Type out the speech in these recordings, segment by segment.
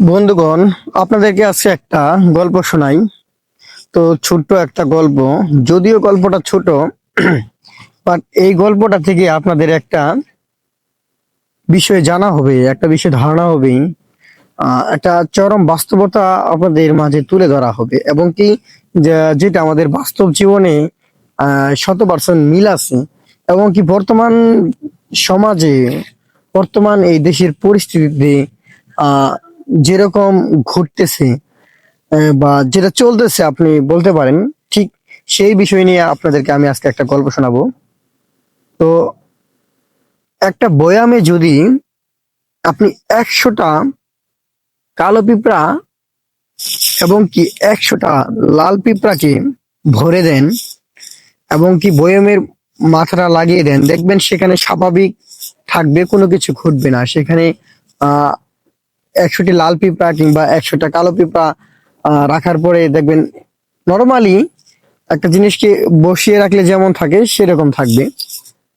বন্ধুগণ, আপনাদেরকে আজকে একটা গল্প শোনাই। তো ছোট্ট একটা গল্প। যদিও গল্পটা ছোট বাট এই গল্পটা থেকে আপনাদের একটা বিষয়ে জানা হবে, একটা বিষয় ধারণা হবে একটা চরম বাস্তবতা আপনাদের মাঝে তুলে ধরা হবে। এবং কি যেটা আমাদের বাস্তব জীবনে শত পার্সেন্ট মিল আছে, এবং কি বর্তমান সমাজে, বর্তমান এই দেশের পরিস্থিতিতে যেরকম ঘটতেছে বা যেটা চলতেছে আপনি বলতে পারেন, ঠিক সেই বিষয় নিয়ে আপনাদেরকে আমি আজকে একটা গল্প শোনাবো। তো একটা বয়ামে যদি আপনি একশোটা কালো পিঁপড়া এবং কি একশোটা লাল পিঁপড়াকে ভরে দেন এবং কি বয়ামের মাথাটা লাগিয়ে দেন, দেখবেন সেখানে স্বাভাবিক থাকবে, কোনো কিছু ঘটবে না। সেখানে একশোটি লাল পিঁপড়া কিংবা একশোটা কালো পিঁপড়া রাখার পরে দেখবেন নর্মালি একটা জিনিসকে বসিয়ে রাখলে যেমন থাকে, সেরকম থাকবে।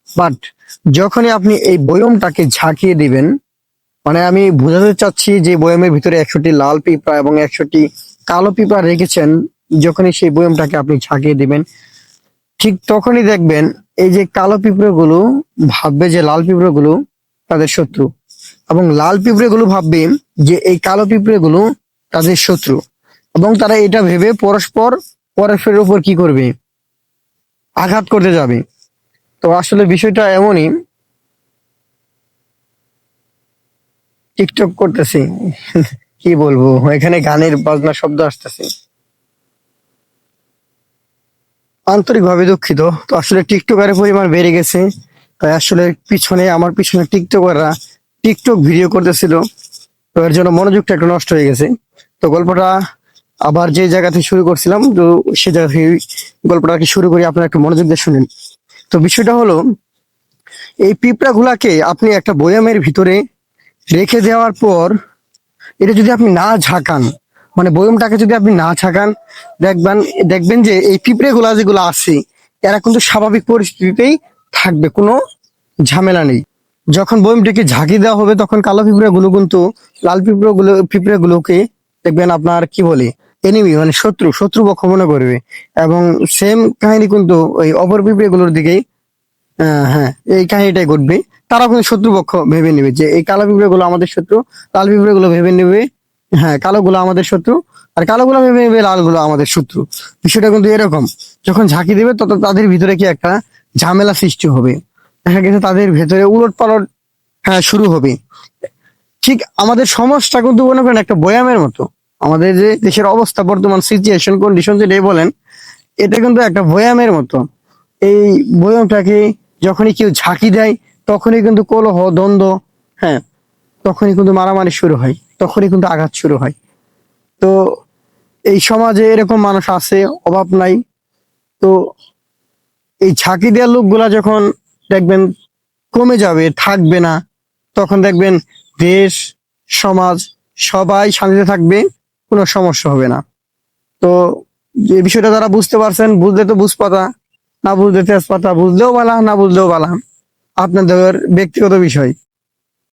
বাট যখনই আপনি এই বয়মটাকে ঝাঁকিয়ে দিবেন মানে আমি বোঝাতে চাচ্ছি যে বয়মের ভিতরে একশোটি লাল পিঁপড়া এবং একশোটি কালো পিঁপড়া রেখেছেন, যখনই সেই বয়মটাকে আপনি ঝাঁকিয়ে দিবেন, ঠিক তখনই দেখবেন এই যে কালো পিঁপড়েগুলো ভাববে যে লাল পিঁপড়েগুলো তাদের শত্রু। এবং লাল পিঁপড়েগুলো ভাববে যে এই কালো পিঁপড়েগুলো তাদের শত্রু। এবং তারা এটা ভেবে পরস্পর, পরস্পরের উপর কি করবে? আঘাত করতে যাবে। তো আসলে বিষয়টা এমনই, টিকটক করতেছি। কি বলব, এখানে গানের বাজনা শব্দ আসতেছে। আন্তরিকভাবে দুঃখিত। তো আসলে টিকটকারের পরিমাণ বেড়ে গেছে। তাই আসলে পিছনে, আমার পিছনে টিকটকাররা টিকটক ভিডিও করতেছিল, তো এর জন্য মনোযোগটা একটু নষ্ট হয়ে গেছে। তো গল্পটা আবার যে জায়গা থেকে শুরু করছিলাম, তো সে জায়গা থেকে গল্পটা শুরু করি, আপনারা একটু মনোযোগ দিয়ে শুনেন। তো বিষয়টা হলো, এই পিঁপড়া গুলাকে আপনি একটা বয়ামের ভিতরে রেখে দেওয়ার পর, এটা যদি আপনি না ঝাঁকান মানে বয়মটাকে যদি আপনি না ঝাঁকান, দেখবেন দেখবেন যে এই পিঁপড়ে গুলা যেগুলো আছে, এরা কিন্তু স্বাভাবিক পরিস্থিতিতেই থাকবে, কোনো ঝামেলা নেই। যখন বয়মটাকে ঝাঁকি দেওয়া হবে, তখন কালো পিঁপড়ে গুলো কিন্তু, লাল পিঁপড়ে গুলো পিঁপড়ে গুলোকে দেখবেন আপনার কি বলে এনিমি মানে শত্রু শত্রু পক্ষ মনে করবে। এবং সেম কাহিনী কিন্তু ওই অপর পিঁপড়ে গুলোর দিকেই হ্যাঁ এই কাহিনীটাই ঘটবে। তারা কিন্তু শত্রুপক্ষ ভেবে নেবে যে এই কালো পিঁপড়ে গুলো আমাদের শত্রু, লাল পিঁপড়ে গুলো ভেবে নেবে হ্যাঁ কালো গুলো আমাদের শত্রু, আর কালো গুলো ভেবে নেবে লালগুলো আমাদের শত্রু। বিষয়টা কিন্তু এরকম, যখন ঝাঁকি দেবে, তত তাদের ভিতরে কি একটা ঝামেলা সৃষ্টি হবে। দেখা গেছে তাদের ভেতরে উলট পালট হ্যাঁ শুরু হবে। ঠিক আমাদের সমাজটা কিন্তু মনে করেন একটা বয়ামের মতো। আমাদের যে দেশের অবস্থা, বর্তমান সিচুয়েশন কন্ডিশন যেটাই বলেন, এটা কিন্তু একটা বয়ামের মতো। এই বয়ামটাকে যখনই কেউ ঝাঁকি দেয়, তখনই কিন্তু কলহ, দ্বন্দ্ব হ্যাঁ তখনই কিন্তু মারামারি শুরু হয়, তখনই কিন্তু আঘাত শুরু হয়। তো এই সমাজে এরকম মানুষ আছে, অভাব নাই। তো এই ঝাঁকি দেওয়ার লোকগুলা যখন দেখবেন কমে যাবে, থাকবে না। তখন দেখবেন দেশ, সমাজ সবাই শান্তিতে থাকবে, কোনো সমস্যা হবে না। তো যে বিষয়টা তারা বুঝতে পারছেন, বুঝলে তো বুঝপাতা, না বুঝলে তেজপাতা, বুঝলেও বালা, না বুঝলেও বালা। আপনাদের ব্যক্তিগত বিষয়।